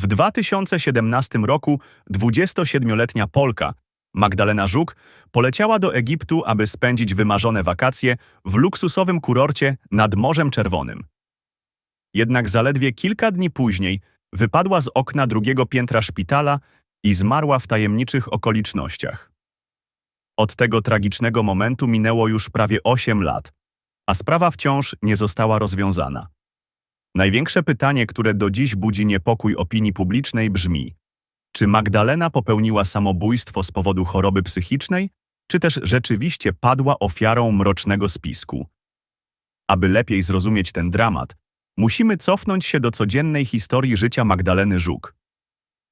W 2017 roku 27-letnia Polka, Magdalena Żuk, poleciała do Egiptu, aby spędzić wymarzone wakacje w luksusowym kurorcie nad Morzem Czerwonym. Jednak zaledwie kilka dni później wypadła z okna drugiego piętra szpitala i zmarła w tajemniczych okolicznościach. Od tego tragicznego momentu minęło już prawie 8 lat, a sprawa wciąż nie została rozwiązana. Największe pytanie, które do dziś budzi niepokój opinii publicznej brzmi: czy Magdalena popełniła samobójstwo z powodu choroby psychicznej, czy też rzeczywiście padła ofiarą mrocznego spisku? Aby lepiej zrozumieć ten dramat, musimy cofnąć się do codziennej historii życia Magdaleny Żuk.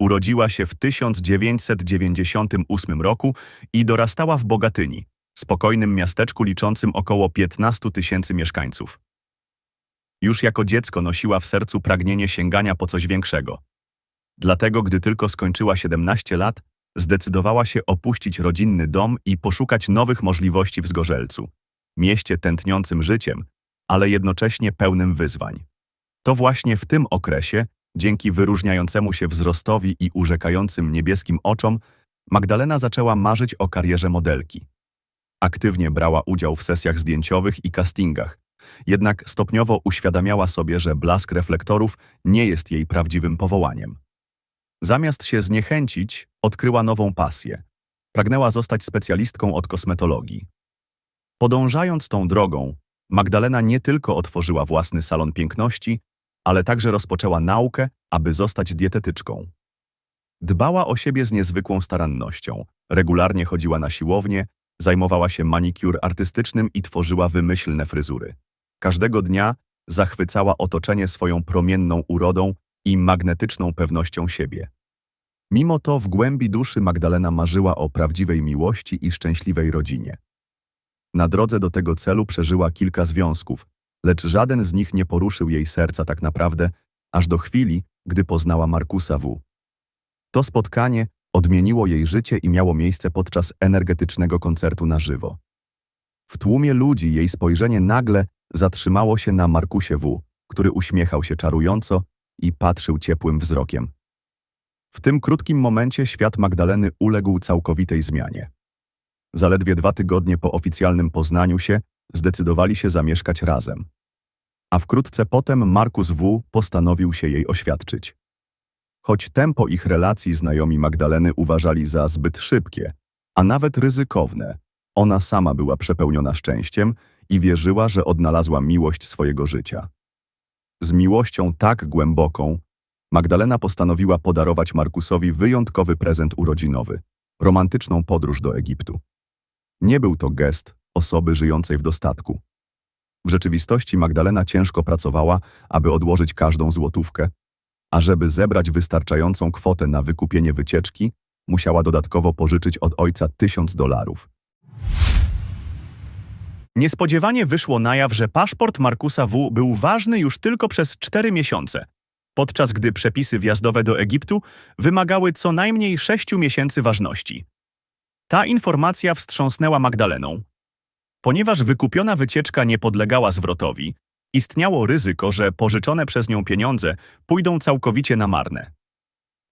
Urodziła się w 1998 roku i dorastała w Bogatyni, spokojnym miasteczku liczącym około 15 tysięcy mieszkańców. Już jako dziecko nosiła w sercu pragnienie sięgania po coś większego. Dlatego, gdy tylko skończyła 17 lat, zdecydowała się opuścić rodzinny dom i poszukać nowych możliwości w Zgorzelcu, mieście tętniącym życiem, ale jednocześnie pełnym wyzwań. To właśnie w tym okresie, dzięki wyróżniającemu się wzrostowi i urzekającym niebieskim oczom, Magdalena zaczęła marzyć o karierze modelki. Aktywnie brała udział w sesjach zdjęciowych i castingach, jednak stopniowo uświadamiała sobie, że blask reflektorów nie jest jej prawdziwym powołaniem. Zamiast się zniechęcić, odkryła nową pasję. Pragnęła zostać specjalistką od kosmetologii. Podążając tą drogą, Magdalena nie tylko otworzyła własny salon piękności, ale także rozpoczęła naukę, aby zostać dietetyczką. Dbała o siebie z niezwykłą starannością, regularnie chodziła na siłownię, zajmowała się manikur artystycznym i tworzyła wymyślne fryzury. Każdego dnia zachwycała otoczenie swoją promienną urodą i magnetyczną pewnością siebie. Mimo to w głębi duszy Magdalena marzyła o prawdziwej miłości i szczęśliwej rodzinie. Na drodze do tego celu przeżyła kilka związków, lecz żaden z nich nie poruszył jej serca tak naprawdę, aż do chwili, gdy poznała Markusa W. To spotkanie odmieniło jej życie i miało miejsce podczas energetycznego koncertu na żywo. W tłumie ludzi jej spojrzenie nagle zatrzymało się na Markusie W., który uśmiechał się czarująco i patrzył ciepłym wzrokiem. W tym krótkim momencie świat Magdaleny uległ całkowitej zmianie. Zaledwie dwa tygodnie po oficjalnym poznaniu się zdecydowali się zamieszkać razem. A wkrótce potem Markus W. postanowił się jej oświadczyć. Choć tempo ich relacji znajomi Magdaleny uważali za zbyt szybkie, a nawet ryzykowne, ona sama była przepełniona szczęściem i wierzyła, że odnalazła miłość swojego życia. Z miłością tak głęboką, Magdalena postanowiła podarować Markusowi wyjątkowy prezent urodzinowy romantyczną podróż do Egiptu. Nie był to gest osoby żyjącej w dostatku. W rzeczywistości Magdalena ciężko pracowała, aby odłożyć każdą złotówkę, a żeby zebrać wystarczającą kwotę na wykupienie wycieczki, musiała dodatkowo pożyczyć od ojca tysiąc dolarów. Niespodziewanie wyszło na jaw, że paszport Markusa W. był ważny już tylko przez cztery miesiące, podczas gdy przepisy wjazdowe do Egiptu wymagały co najmniej sześciu miesięcy ważności. Ta informacja wstrząsnęła Magdaleną. Ponieważ wykupiona wycieczka nie podlegała zwrotowi, istniało ryzyko, że pożyczone przez nią pieniądze pójdą całkowicie na marne.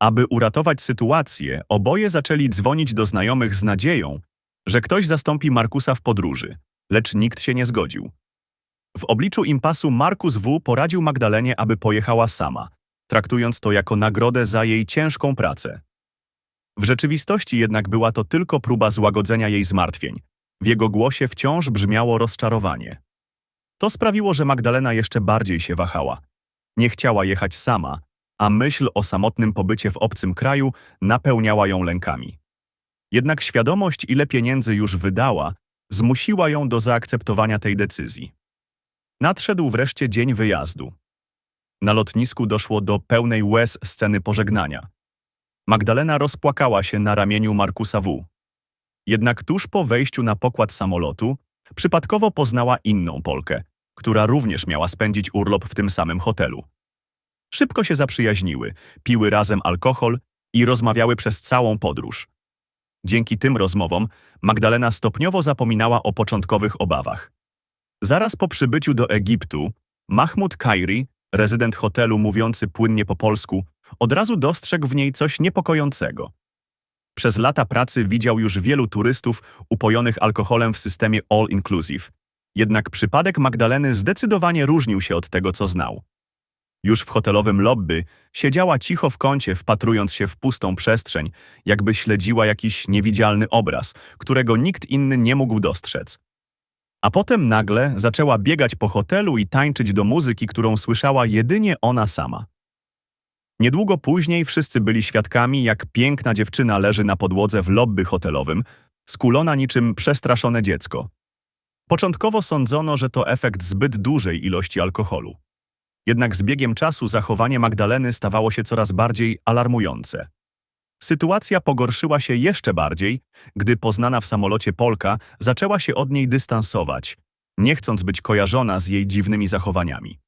Aby uratować sytuację, oboje zaczęli dzwonić do znajomych z nadzieją, że ktoś zastąpi Markusa w podróży, lecz nikt się nie zgodził. W obliczu impasu Markus W. poradził Magdalenie, aby pojechała sama, traktując to jako nagrodę za jej ciężką pracę. W rzeczywistości jednak była to tylko próba złagodzenia jej zmartwień. W jego głosie wciąż brzmiało rozczarowanie. To sprawiło, że Magdalena jeszcze bardziej się wahała. Nie chciała jechać sama, a myśl o samotnym pobycie w obcym kraju napełniała ją lękami. Jednak świadomość, ile pieniędzy już wydała, zmusiła ją do zaakceptowania tej decyzji. Nadszedł wreszcie dzień wyjazdu. Na lotnisku doszło do pełnej łez sceny pożegnania. Magdalena rozpłakała się na ramieniu Markusa W. Jednak tuż po wejściu na pokład samolotu przypadkowo poznała inną Polkę, która również miała spędzić urlop w tym samym hotelu. Szybko się zaprzyjaźniły, piły razem alkohol i rozmawiały przez całą podróż. Dzięki tym rozmowom Magdalena stopniowo zapominała o początkowych obawach. Zaraz po przybyciu do Egiptu, Mahmud Kairi, rezydent hotelu mówiący płynnie po polsku, od razu dostrzegł w niej coś niepokojącego. Przez lata pracy widział już wielu turystów upojonych alkoholem w systemie all inclusive. Jednak przypadek Magdaleny zdecydowanie różnił się od tego, co znał. Już w hotelowym lobby siedziała cicho w kącie, wpatrując się w pustą przestrzeń, jakby śledziła jakiś niewidzialny obraz, którego nikt inny nie mógł dostrzec. A potem nagle zaczęła biegać po hotelu i tańczyć do muzyki, którą słyszała jedynie ona sama. Niedługo później wszyscy byli świadkami, jak piękna dziewczyna leży na podłodze w lobby hotelowym, skulona niczym przestraszone dziecko. Początkowo sądzono, że to efekt zbyt dużej ilości alkoholu. Jednak z biegiem czasu zachowanie Magdaleny stawało się coraz bardziej alarmujące. Sytuacja pogorszyła się jeszcze bardziej, gdy poznana w samolocie Polka zaczęła się od niej dystansować, nie chcąc być kojarzona z jej dziwnymi zachowaniami.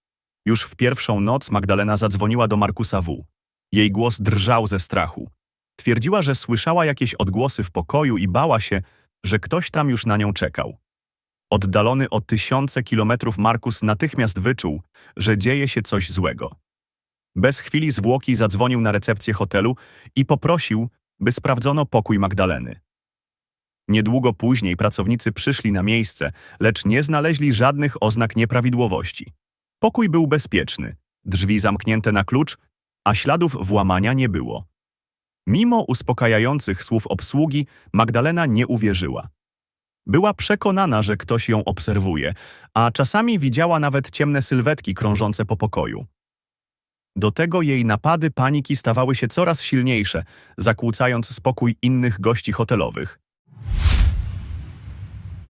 Już w pierwszą noc Magdalena zadzwoniła do Markusa W. Jej głos drżał ze strachu. Twierdziła, że słyszała jakieś odgłosy w pokoju i bała się, że ktoś tam już na nią czekał. Oddalony o tysiące kilometrów Markus natychmiast wyczuł, że dzieje się coś złego. Bez chwili zwłoki zadzwonił na recepcję hotelu i poprosił, by sprawdzono pokój Magdaleny. Niedługo później pracownicy przyszli na miejsce, lecz nie znaleźli żadnych oznak nieprawidłowości. Pokój był bezpieczny, drzwi zamknięte na klucz, a śladów włamania nie było. Mimo uspokajających słów obsługi, Magdalena nie uwierzyła. Była przekonana, że ktoś ją obserwuje, a czasami widziała nawet ciemne sylwetki krążące po pokoju. Do tego jej napady paniki stawały się coraz silniejsze, zakłócając spokój innych gości hotelowych.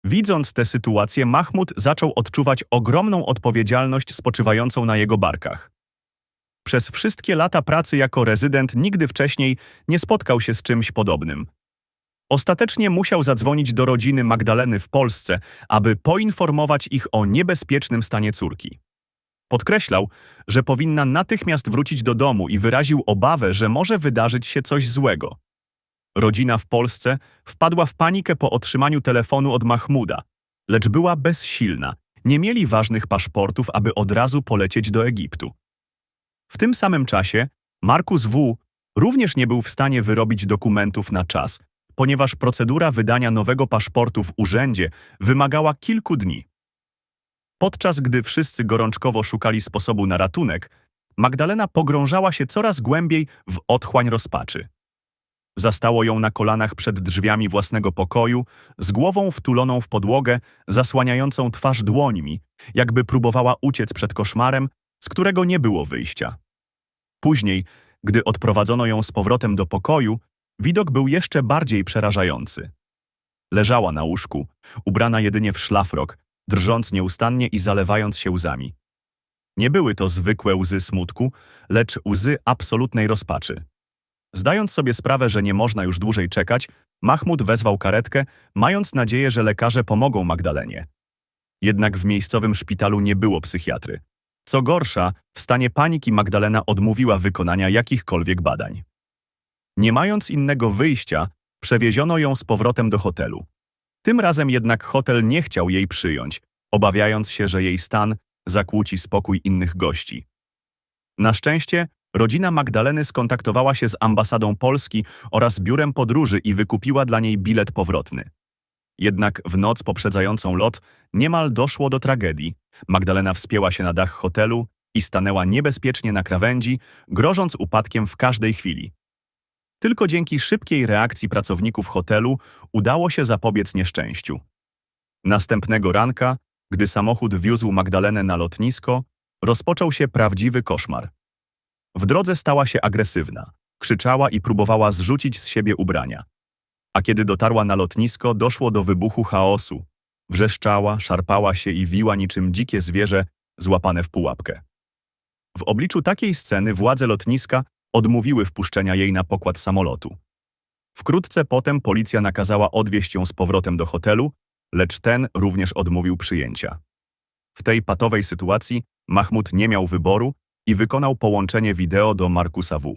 Widząc tę sytuację, Mahmud zaczął odczuwać ogromną odpowiedzialność spoczywającą na jego barkach. Przez wszystkie lata pracy jako rezydent nigdy wcześniej nie spotkał się z czymś podobnym. Ostatecznie musiał zadzwonić do rodziny Magdaleny w Polsce, aby poinformować ich o niebezpiecznym stanie córki. Podkreślał, że powinna natychmiast wrócić do domu i wyraził obawę, że może wydarzyć się coś złego. Rodzina w Polsce wpadła w panikę po otrzymaniu telefonu od Mahmuda, lecz była bezsilna. Nie mieli ważnych paszportów, aby od razu polecieć do Egiptu. W tym samym czasie Markus W. również nie był w stanie wyrobić dokumentów na czas, ponieważ procedura wydania nowego paszportu w urzędzie wymagała kilku dni. Podczas gdy wszyscy gorączkowo szukali sposobu na ratunek, Magdalena pogrążała się coraz głębiej w otchłań rozpaczy. Zastało ją na kolanach przed drzwiami własnego pokoju, z głową wtuloną w podłogę, zasłaniającą twarz dłońmi, jakby próbowała uciec przed koszmarem, z którego nie było wyjścia. Później, gdy odprowadzono ją z powrotem do pokoju, widok był jeszcze bardziej przerażający. Leżała na łóżku, ubrana jedynie w szlafrok, drżąc nieustannie i zalewając się łzami. Nie były to zwykłe łzy smutku, lecz łzy absolutnej rozpaczy. Zdając sobie sprawę, że nie można już dłużej czekać, Mahmud wezwał karetkę, mając nadzieję, że lekarze pomogą Magdalenie. Jednak w miejscowym szpitalu nie było psychiatry. Co gorsza, w stanie paniki Magdalena odmówiła wykonania jakichkolwiek badań. Nie mając innego wyjścia, przewieziono ją z powrotem do hotelu. Tym razem jednak hotel nie chciał jej przyjąć, obawiając się, że jej stan zakłóci spokój innych gości. Na szczęście rodzina Magdaleny skontaktowała się z ambasadą Polski oraz biurem podróży i wykupiła dla niej bilet powrotny. Jednak w noc poprzedzającą lot niemal doszło do tragedii. Magdalena wspięła się na dach hotelu i stanęła niebezpiecznie na krawędzi, grożąc upadkiem w każdej chwili. Tylko dzięki szybkiej reakcji pracowników hotelu udało się zapobiec nieszczęściu. Następnego ranka, gdy samochód wiózł Magdalenę na lotnisko, rozpoczął się prawdziwy koszmar. W drodze stała się agresywna, krzyczała i próbowała zrzucić z siebie ubrania. A kiedy dotarła na lotnisko, doszło do wybuchu chaosu. Wrzeszczała, szarpała się i wiła niczym dzikie zwierzę złapane w pułapkę. W obliczu takiej sceny władze lotniska odmówiły wpuszczenia jej na pokład samolotu. Wkrótce potem policja nakazała odwieźć ją z powrotem do hotelu, lecz ten również odmówił przyjęcia. W tej patowej sytuacji Mahmud nie miał wyboru i wykonał połączenie wideo do Markusa W.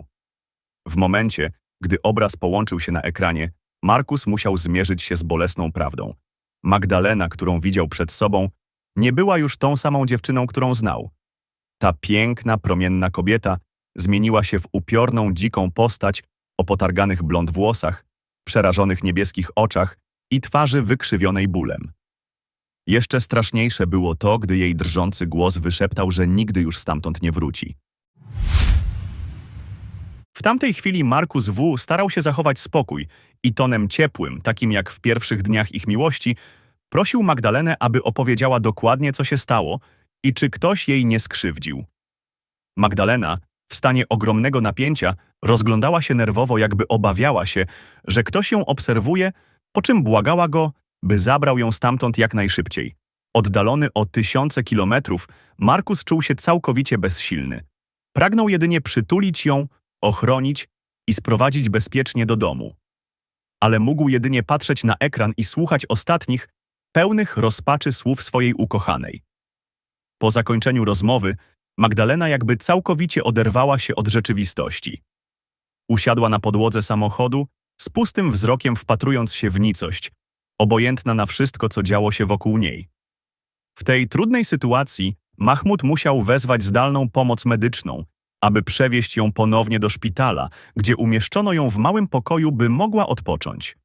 W momencie, gdy obraz połączył się na ekranie, Markus musiał zmierzyć się z bolesną prawdą. Magdalena, którą widział przed sobą, nie była już tą samą dziewczyną, którą znał. Ta piękna, promienna kobieta zmieniła się w upiorną, dziką postać o potarganych blond włosach, przerażonych niebieskich oczach i twarzy wykrzywionej bólem. Jeszcze straszniejsze było to, gdy jej drżący głos wyszeptał, że nigdy już stamtąd nie wróci. W tamtej chwili Markus W. starał się zachować spokój i tonem ciepłym, takim jak w pierwszych dniach ich miłości, prosił Magdalenę, aby opowiedziała dokładnie, co się stało i czy ktoś jej nie skrzywdził. Magdalena, w stanie ogromnego napięcia, rozglądała się nerwowo, jakby obawiała się, że ktoś ją obserwuje, po czym błagała go, by zabrał ją stamtąd jak najszybciej. Oddalony o tysiące kilometrów, Markus czuł się całkowicie bezsilny. Pragnął jedynie przytulić ją, ochronić i sprowadzić bezpiecznie do domu. Ale mógł jedynie patrzeć na ekran i słuchać ostatnich, pełnych rozpaczy słów swojej ukochanej. Po zakończeniu rozmowy, Magdalena jakby całkowicie oderwała się od rzeczywistości. Usiadła na podłodze samochodu, z pustym wzrokiem wpatrując się w nicość, obojętna na wszystko, co działo się wokół niej. W tej trudnej sytuacji Mahmud musiał wezwać zdalną pomoc medyczną, aby przewieźć ją ponownie do szpitala, gdzie umieszczono ją w małym pokoju, by mogła odpocząć.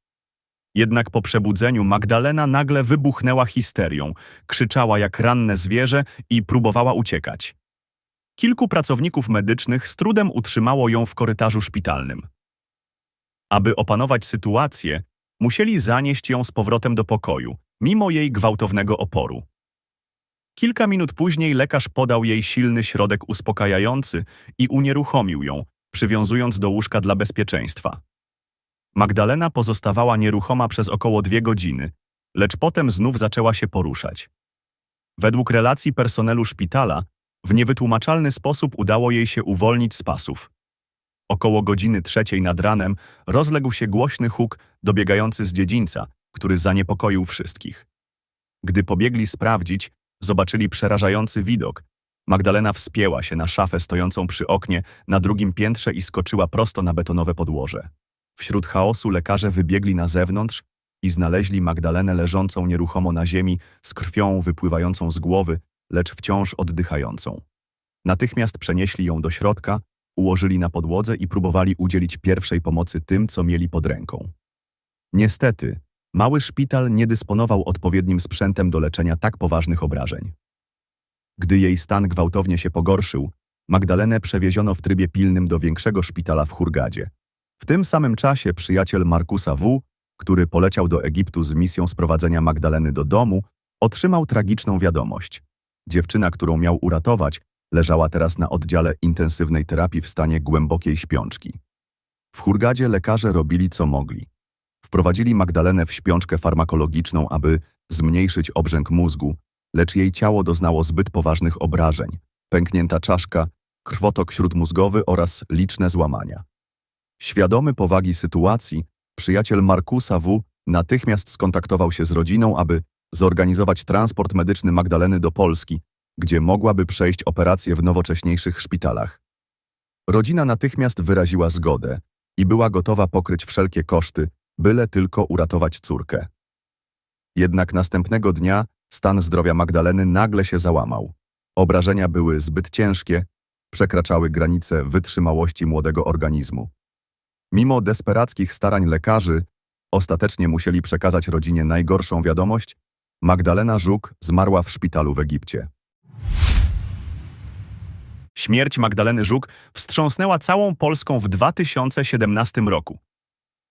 Jednak po przebudzeniu Magdalena nagle wybuchnęła histerią, krzyczała jak ranne zwierzę i próbowała uciekać. Kilku pracowników medycznych z trudem utrzymało ją w korytarzu szpitalnym. Aby opanować sytuację, musieli zanieść ją z powrotem do pokoju, mimo jej gwałtownego oporu. Kilka minut później lekarz podał jej silny środek uspokajający i unieruchomił ją, przywiązując do łóżka dla bezpieczeństwa. Magdalena pozostawała nieruchoma przez około dwie godziny, lecz potem znów zaczęła się poruszać. Według relacji personelu szpitala, w niewytłumaczalny sposób udało jej się uwolnić z pasów. Około godziny trzeciej nad ranem rozległ się głośny huk dobiegający z dziedzińca, który zaniepokoił wszystkich. Gdy pobiegli sprawdzić, zobaczyli przerażający widok. Magdalena wspięła się na szafę stojącą przy oknie na drugim piętrze i skoczyła prosto na betonowe podłoże. Wśród chaosu lekarze wybiegli na zewnątrz i znaleźli Magdalenę leżącą nieruchomo na ziemi z krwią wypływającą z głowy, lecz wciąż oddychającą. Natychmiast przenieśli ją do środka, ułożyli na podłodze i próbowali udzielić pierwszej pomocy tym, co mieli pod ręką. Niestety, mały szpital nie dysponował odpowiednim sprzętem do leczenia tak poważnych obrażeń. Gdy jej stan gwałtownie się pogorszył, Magdalenę przewieziono w trybie pilnym do większego szpitala w Hurgadzie. W tym samym czasie przyjaciel Markusa W., który poleciał do Egiptu z misją sprowadzenia Magdaleny do domu, otrzymał tragiczną wiadomość. Dziewczyna, którą miał uratować, leżała teraz na oddziale intensywnej terapii w stanie głębokiej śpiączki. W Hurgadzie lekarze robili co mogli. Wprowadzili Magdalenę w śpiączkę farmakologiczną, aby zmniejszyć obrzęk mózgu, lecz jej ciało doznało zbyt poważnych obrażeń, pęknięta czaszka, krwotok śródmózgowy oraz liczne złamania. Świadomy powagi sytuacji, przyjaciel Markusa W. natychmiast skontaktował się z rodziną, aby zorganizować transport medyczny Magdaleny do Polski, gdzie mogłaby przejść operację w nowocześniejszych szpitalach. Rodzina natychmiast wyraziła zgodę i była gotowa pokryć wszelkie koszty, byle tylko uratować córkę. Jednak następnego dnia stan zdrowia Magdaleny nagle się załamał. Obrażenia były zbyt ciężkie, przekraczały granice wytrzymałości młodego organizmu. Mimo desperackich starań lekarzy, ostatecznie musieli przekazać rodzinie najgorszą wiadomość, Magdalena Żuk zmarła w szpitalu w Egipcie. Śmierć Magdaleny Żuk wstrząsnęła całą Polską w 2017 roku.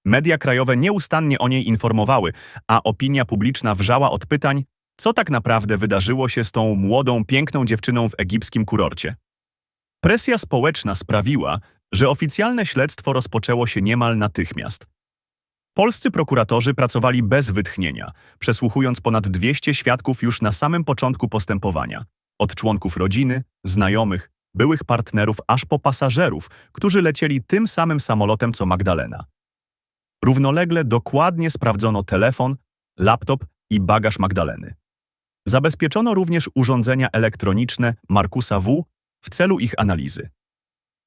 Media krajowe nieustannie o niej informowały, a opinia publiczna wrzała od pytań, co tak naprawdę wydarzyło się z tą młodą, piękną dziewczyną w egipskim kurorcie. Presja społeczna sprawiła, że oficjalne śledztwo rozpoczęło się niemal natychmiast. Polscy prokuratorzy pracowali bez wytchnienia, przesłuchując ponad 200 świadków już na samym początku postępowania. Od członków rodziny, znajomych, byłych partnerów, aż po pasażerów, którzy lecieli tym samym samolotem co Magdalena. Równolegle dokładnie sprawdzono telefon, laptop i bagaż Magdaleny. Zabezpieczono również urządzenia elektroniczne Markusa W. w celu ich analizy.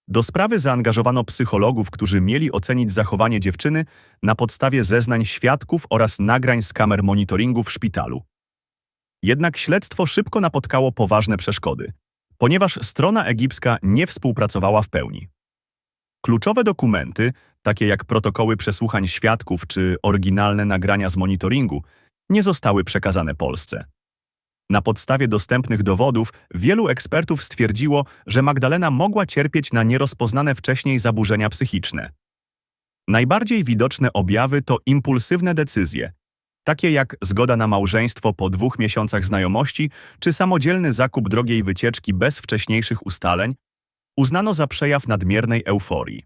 Do sprawy zaangażowano psychologów, którzy mieli ocenić zachowanie dziewczyny na podstawie zeznań świadków oraz nagrań z kamer monitoringu w szpitalu. Jednak śledztwo szybko napotkało poważne przeszkody. ponieważ strona egipska nie współpracowała w pełni. Kluczowe dokumenty, takie jak protokoły przesłuchań świadków czy oryginalne nagrania z monitoringu, nie zostały przekazane Polsce. Na podstawie dostępnych dowodów wielu ekspertów stwierdziło, że Magdalena mogła cierpieć na nierozpoznane wcześniej zaburzenia psychiczne. Najbardziej widoczne objawy to impulsywne decyzje, takie jak zgoda na małżeństwo po dwóch miesiącach znajomości czy samodzielny zakup drogiej wycieczki bez wcześniejszych ustaleń, uznano za przejaw nadmiernej euforii.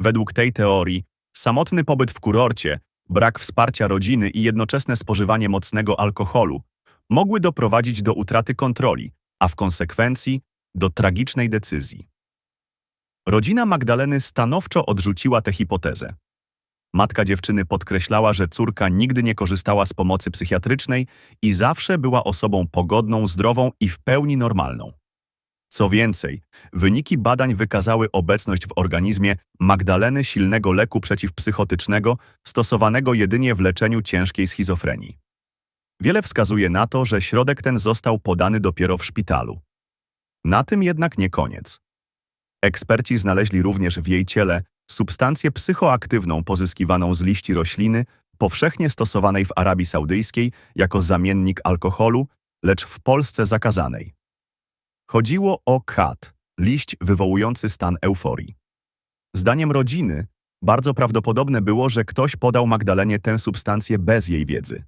Według tej teorii, samotny pobyt w kurorcie, brak wsparcia rodziny i jednoczesne spożywanie mocnego alkoholu mogły doprowadzić do utraty kontroli, a w konsekwencji do tragicznej decyzji. Rodzina Magdaleny stanowczo odrzuciła tę hipotezę. Matka dziewczyny podkreślała, że córka nigdy nie korzystała z pomocy psychiatrycznej i zawsze była osobą pogodną, zdrową i w pełni normalną. Co więcej, wyniki badań wykazały obecność w organizmie Magdaleny silnego leku przeciwpsychotycznego stosowanego jedynie w leczeniu ciężkiej schizofrenii. Wiele wskazuje na to, że środek ten został podany dopiero w szpitalu. Na tym jednak nie koniec. Eksperci znaleźli również w jej ciele substancję psychoaktywną pozyskiwaną z liści rośliny, powszechnie stosowanej w Arabii Saudyjskiej jako zamiennik alkoholu, lecz w Polsce zakazanej. Chodziło o kat, liść wywołujący stan euforii. Zdaniem rodziny, bardzo prawdopodobne było, że ktoś podał Magdalenie tę substancję bez jej wiedzy.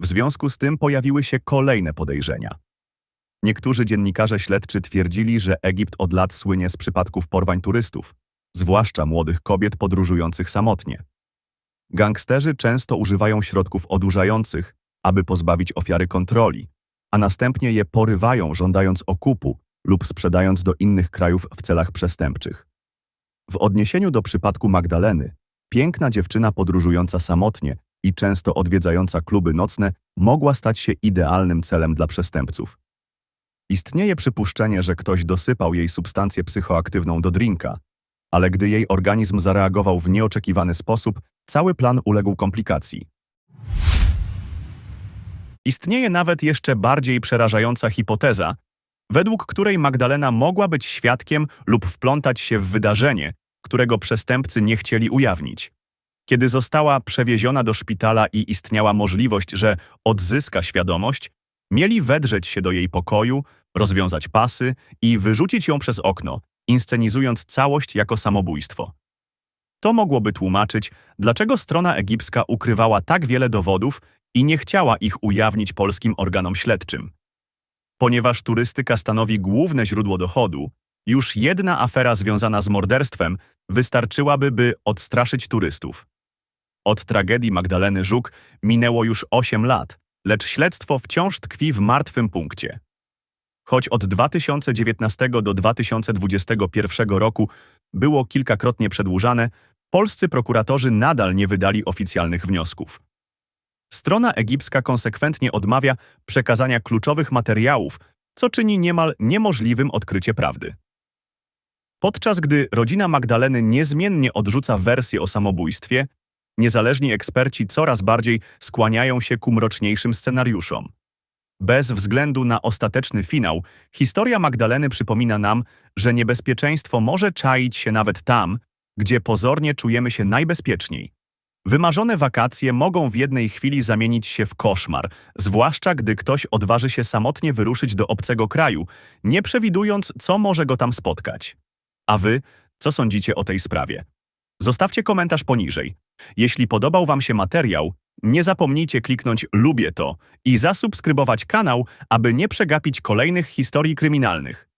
W związku z tym pojawiły się kolejne podejrzenia. Niektórzy dziennikarze śledczy twierdzili, że Egipt od lat słynie z przypadków porwań turystów, zwłaszcza młodych kobiet podróżujących samotnie. Gangsterzy często używają środków odurzających, aby pozbawić ofiary kontroli, a następnie je porywają, żądając okupu lub sprzedając do innych krajów w celach przestępczych. W odniesieniu do przypadku Magdaleny, piękna dziewczyna podróżująca samotnie i często odwiedzająca kluby nocne mogła stać się idealnym celem dla przestępców. Istnieje przypuszczenie, że ktoś dosypał jej substancję psychoaktywną do drinka, ale gdy jej organizm zareagował w nieoczekiwany sposób, cały plan uległ komplikacji. Istnieje nawet jeszcze bardziej przerażająca hipoteza, według której Magdalena mogła być świadkiem lub wplątać się w wydarzenie, którego przestępcy nie chcieli ujawnić. Kiedy została przewieziona do szpitala i istniała możliwość, że odzyska świadomość, mieli wedrzeć się do jej pokoju, rozwiązać pasy i wyrzucić ją przez okno, inscenizując całość jako samobójstwo. To mogłoby tłumaczyć, dlaczego strona egipska ukrywała tak wiele dowodów i nie chciała ich ujawnić polskim organom śledczym. Ponieważ turystyka stanowi główne źródło dochodu, już jedna afera związana z morderstwem wystarczyłaby, by odstraszyć turystów. Od tragedii Magdaleny Żuk minęło już 8 lat, lecz śledztwo wciąż tkwi w martwym punkcie. Choć od 2019 do 2021 roku było kilkakrotnie przedłużane, polscy prokuratorzy nadal nie wydali oficjalnych wniosków. Strona egipska konsekwentnie odmawia przekazania kluczowych materiałów, co czyni niemal niemożliwym odkrycie prawdy. Podczas gdy rodzina Magdaleny niezmiennie odrzuca wersję o samobójstwie, niezależni eksperci coraz bardziej skłaniają się ku mroczniejszym scenariuszom. Bez względu na ostateczny finał, historia Magdaleny przypomina nam, że niebezpieczeństwo może czaić się nawet tam, gdzie pozornie czujemy się najbezpieczniej. Wymarzone wakacje mogą w jednej chwili zamienić się w koszmar, zwłaszcza gdy ktoś odważy się samotnie wyruszyć do obcego kraju, nie przewidując, co może go tam spotkać. A wy, co sądzicie o tej sprawie? Zostawcie komentarz poniżej. Jeśli podobał Wam się materiał, nie zapomnijcie kliknąć lubię to i zasubskrybować kanał, aby nie przegapić kolejnych historii kryminalnych.